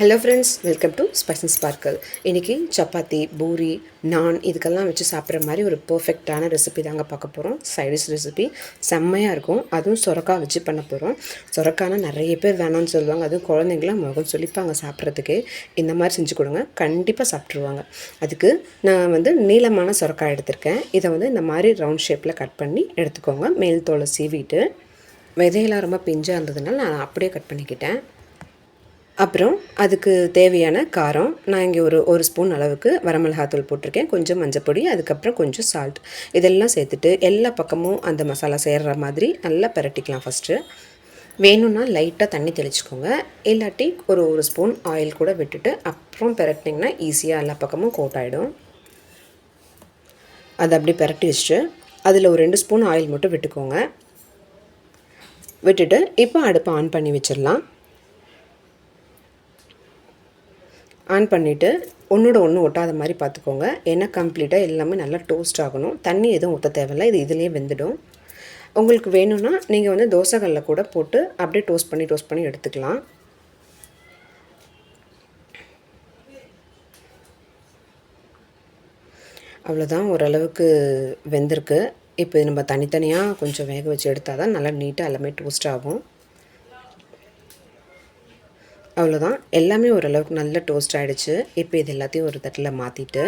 Hello friends welcome to spice and sparkle இன்றைக்கி சப்பாத்தி பூரி நான் இதுக்கெல்லாம் வச்சு சாப்பிட்ற மாதிரி ஒரு பர்ஃபெக்டான ரெசிபி தாங்க பார்க்க போகிறோம் சைடிஷ் ரெசிபி செம்மையாக இருக்கும். அதுவும் சொரக்காய் வச்சு பண்ண போகிறோம் சொரக்காய்னா நிறைய பேர் வேணாம்னு சொல்லுவாங்க. அதுவும் குழந்தைங்களாம் முகம் சொல்லிப்பாங்க சாப்பிட்றதுக்கு. இந்த மாதிரி செஞ்சு கொடுங்க. கண்டிப்பாக சாப்பிட்ருவாங்க அதுக்கு நான் வந்து நீளமான சொரக்காய் எடுத்திருக்கேன். இதை வந்து இந்த மாதிரி ரவுண்ட் ஷேப்பில் கட் பண்ணி எடுத்துக்கோங்க. மேல் தோலை சீவிட்டு. விதையெல்லாம் ரொம்ப பிஞ்சாக இருந்ததுனால நான் அப்படியே கட் பண்ணிக்கிட்டேன். அப்புறம் அதுக்கு தேவையான காரம் நான் இங்கே ஒரு ஒரு ஸ்பூன் அளவுக்கு வரமிளகாத்தூள் போட்டிருக்கேன். கொஞ்சம் மஞ்சப்பொடி அதுக்கப்புறம் கொஞ்சம் சால்ட் இதெல்லாம் சேர்த்துட்டு எல்லா பக்கமும் அந்த மசாலா சேர்கிற மாதிரி நல்லா பரட்டிக்கலாம் ஃபஸ்ட்டு வேணும்னா லைட்டாக தண்ணி தெளிச்சுக்கோங்க. இல்லாட்டி ஒரு ஒரு ஸ்பூன் ஆயில் கூட விட்டுட்டு அப்புறம் பெரட்டினிங்கன்னா ஈஸியாக எல்லா பக்கமும் கோட் ஆகிடும் அதை அப்படி பெரட்டி வச்சுட்டு அதில் ஒரு ரெண்டு ஸ்பூன் ஆயில் மட்டும் விட்டுக்கோங்க. விட்டுட்டு இப்போ அடுப்பை ஆன் பண்ணி வச்சிடலாம். ஆன் பண்ணிவிட்டு ஒன்றோட ஒன்று ஒட்டாத மாதிரி பார்த்துக்கோங்க. ஏன்னா கம்ப்ளீட்டாக எல்லாமே நல்லா டோஸ்ட் ஆகணும். தண்ணி எதுவும் ஊற்ற தேவையில்லை. இது இதுலேயே வெந்துடும். உங்களுக்கு வேணும்னா நீங்கள் வந்து தோசைகளில் கூட போட்டு அப்படியே டோஸ்ட் பண்ணி டோஸ்ட் பண்ணி எடுத்துக்கலாம். அவ்வளோதான் ஓரளவுக்கு வெந்திருக்கு. இப்போ நம்ம தனித்தனியாக கொஞ்சம் வேக வச்சு எடுத்தால் தான் நல்லா நீட்டாக எல்லாமே டோஸ்ட் ஆகும். அவ்வளோதான் எல்லாமே ஓரளவுக்கு நல்ல டோஸ்ட் ஆகிடுச்சு இப்போ இது எல்லாத்தையும் ஒரு தட்டில் மாற்றிட்டு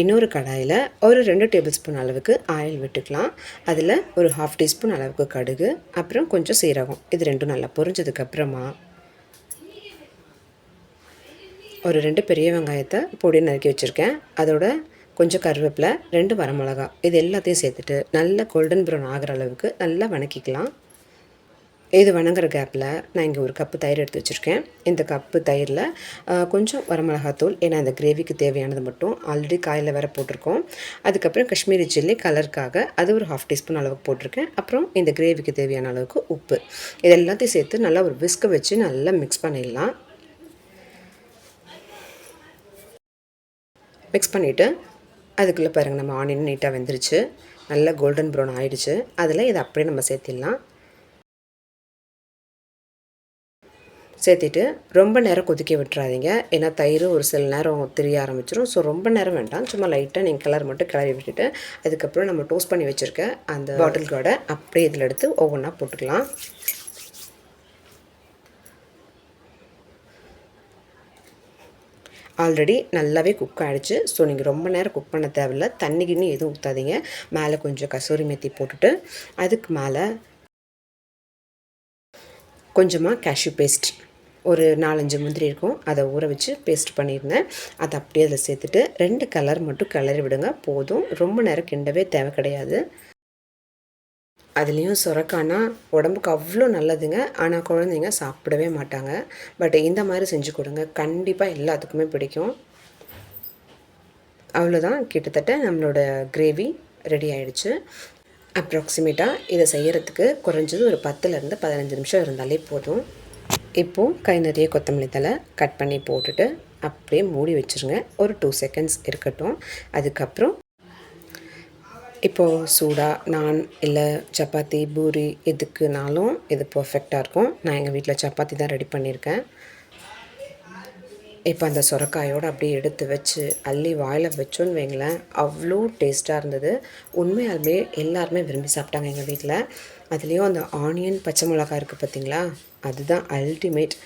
இன்னொரு கடாயில் ஒரு ரெண்டு டேபிள் ஸ்பூன் அளவுக்கு ஆயில் விட்டுக்கலாம். அதில் ஒரு ஹாஃப் டீஸ்பூன் அளவுக்கு கடுகு அப்புறம் கொஞ்சம் சீரகம். இது ரெண்டும் நல்லா பொரிஞ்சதுக்கப்புறமா ஒரு ரெண்டு பெரிய வெங்காயத்தை பொடி நறுக்கி வச்சுருக்கேன். அதோட கொஞ்சம் கருவேப்பிலை ரெண்டு வரமிளகா இது எல்லாத்தையும் சேர்த்துட்டு நல்ல கோல்டன் ப்ரௌன் ஆகிற அளவுக்கு நல்லா வணக்கிக்கலாம். இது வணங்குற கேப்பில் நான் இங்கே ஒரு கப்பு தயிர் எடுத்து வச்சுருக்கேன். இந்த கப்பு தயிரில் கொஞ்சம் வரமிளகாத்தூள் ஏன்னா இந்த கிரேவிக்கு தேவையானது மட்டும் ஆல்ரெடி காயில் வேறு போட்டிருக்கோம். அதுக்கப்புறம் காஷ்மீரி சில்லி கலருக்காக அது ஒரு ஹாஃப் டீஸ்பூன் அளவுக்கு போட்டிருக்கேன். அப்புறம் இந்த கிரேவிக்கு தேவையான அளவுக்கு உப்பு. இது எல்லாத்தையும் சேர்த்து நல்லா ஒரு விஸ்கை வச்சு நல்லா மிக்ஸ் பண்ணிடலாம். மிக்ஸ் பண்ணிவிட்டு அதுக்குள்ளே பாருங்கள் நம்ம ஆனியன் நீட்டாக வெந்துருச்சு. நல்லா கோல்டன் ப்ரௌன் ஆகிடுச்சு அதில் இதை அப்படியே நம்ம சேர்த்திடலாம். சேர்த்திட்டு ரொம்ப நேரம் கொதிக்க விட்டுறாதீங்க. ஏன்னா தயிர் ஒரு சில நேரம் தெரிய ஆரம்பிச்சிடும் ஸோ ரொம்ப நேரம் வேண்டாம். சும்மா லைட்டாக நீங்கள் கலர் மட்டும் கிளறி விட்டுட்டு அதுக்கப்புறம் நம்ம டோஸ்ட் பண்ணி வச்சுருக்க அந்த பாட்டில் கார்டை அப்படியே இதில் எடுத்து ஒவ்வொன்றா போட்டுக்கலாம். ஆல்ரெடி நல்லாவே குக் ஆகிடுச்சு ஸோ நீங்கள் ரொம்ப நேரம் குக் பண்ண தேவையில்ல. தண்ணி கிண்ணி எதுவும் ஊற்றாதீங்க மேலே கொஞ்சம் கசூரி மெத்தி போட்டுட்டு அதுக்கு மேலே கொஞ்சமாக கேஷ்யூ பேஸ்ட் ஒரு நாலஞ்சு முந்திரி இருக்கும். அதை ஊற வச்சு பேஸ்ட் பண்ணியிருந்தேன். அதை அப்படியே அதில் சேர்த்துட்டு ரெண்டு கலர் மட்டும் கிளறி விடுங்க. போதும். ரொம்ப நேரம் கிண்டவே தேவை கிடையாது. அதுலேயும் சுரக்கானா உடம்புக்கு அவ்வளோ நல்லதுங்க. ஆனால் குழந்தைங்க சாப்பிடவே மாட்டாங்க. பட் இந்த மாதிரி செஞ்சு கொடுங்க. கண்டிப்பாக எல்லாத்துக்குமே பிடிக்கும். அவ்வளோதான். கிட்டத்தட்ட நம்மளோட கிரேவி ரெடி ஆயிடுச்சு. அப்ராக்சிமேட்டாக இதை செய்கிறதுக்கு குறைஞ்சது ஒரு பத்துலேருந்து பதினஞ்சு நிமிஷம் இருந்தாலே போதும். இப்போது கை நிறைய கொத்தமல்லி தலை கட் பண்ணி போட்டுட்டு அப்படியே மூடி வச்சுருங்க. ஒரு டூ செகண்ட்ஸ் இருக்கட்டும். அதுக்கப்புறம் இப்போது சூடாக நான் இல்லை சப்பாத்தி பூரி எதுக்குனாலும் இது பர்ஃபெக்டாக இருக்கும். நான் எங்கள் வீட்டில் சப்பாத்தி தான் ரெடி பண்ணியிருக்கேன். இப்போ அந்த சுரக்காயோடு அப்படியே எடுத்து வச்சு அள்ளி வாயில் வச்சோன்னு வைங்களேன். அவ்வளோ டேஸ்ட்டாக இருந்தது. உண்மையாலுமே எல்லாருமே விரும்பி சாப்பிட்டாங்க எங்கள் வீட்டில் அதுலேயும் அந்த ஆனியன் பச்சை மிளகா இருக்குது பார்த்தீங்களா அதுதான் அல்டிமேட்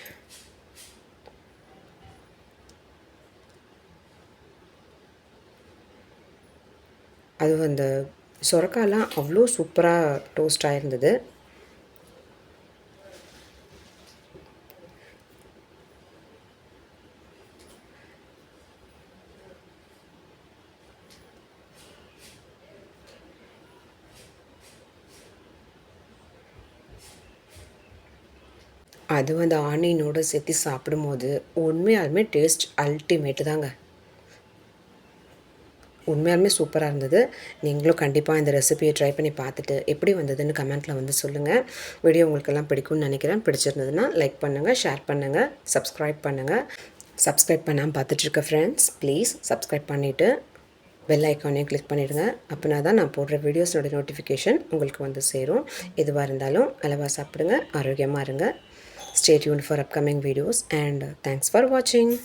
அது அந்த சுரக்காலாம் அவ்வளோ சூப்பராக டோஸ்ட் ஆகிருந்தது அதுவும் அந்த ஆனியனோடு சேர்த்து சாப்பிடும்போது உண்மையாலுமே டேஸ்ட் அல்டிமேட்டு தாங்க. உண்மையாலுமே சூப்பராக இருந்தது. நீங்களும் கண்டிப்பாக இந்த ரெசிபியை ட்ரை பண்ணி பார்த்துட்டு எப்படி வந்ததுன்னு கமெண்ட்டில் வந்து சொல்லுங்கள் வீடியோ உங்களுக்கெல்லாம் பிடிக்கும்னு நினைக்கிறேன். பிடிச்சிருந்ததுன்னா லைக் பண்ணுங்கள் ஷேர் பண்ணுங்கள் சப்ஸ்கிரைப் பண்ணுங்கள் சப்ஸ்கிரைப் பண்ணாமல் பார்த்துட்ருக்க ஃப்ரெண்ட்ஸ் ப்ளீஸ் சப்ஸ்கிரைப் பண்ணிவிட்டு பெல் ஐக்கானையும் கிளிக் பண்ணிவிடுங்க அப்படின்னா தான் நான் போடுற வீடியோஸோட நோட்டிஃபிகேஷன் உங்களுக்கு வந்து சேரும். எதுவாக இருந்தாலும் அளவாக சாப்பிடுங்க ஆரோக்கியமாக இருங்க. Stay tuned for upcoming videos and thanks for watching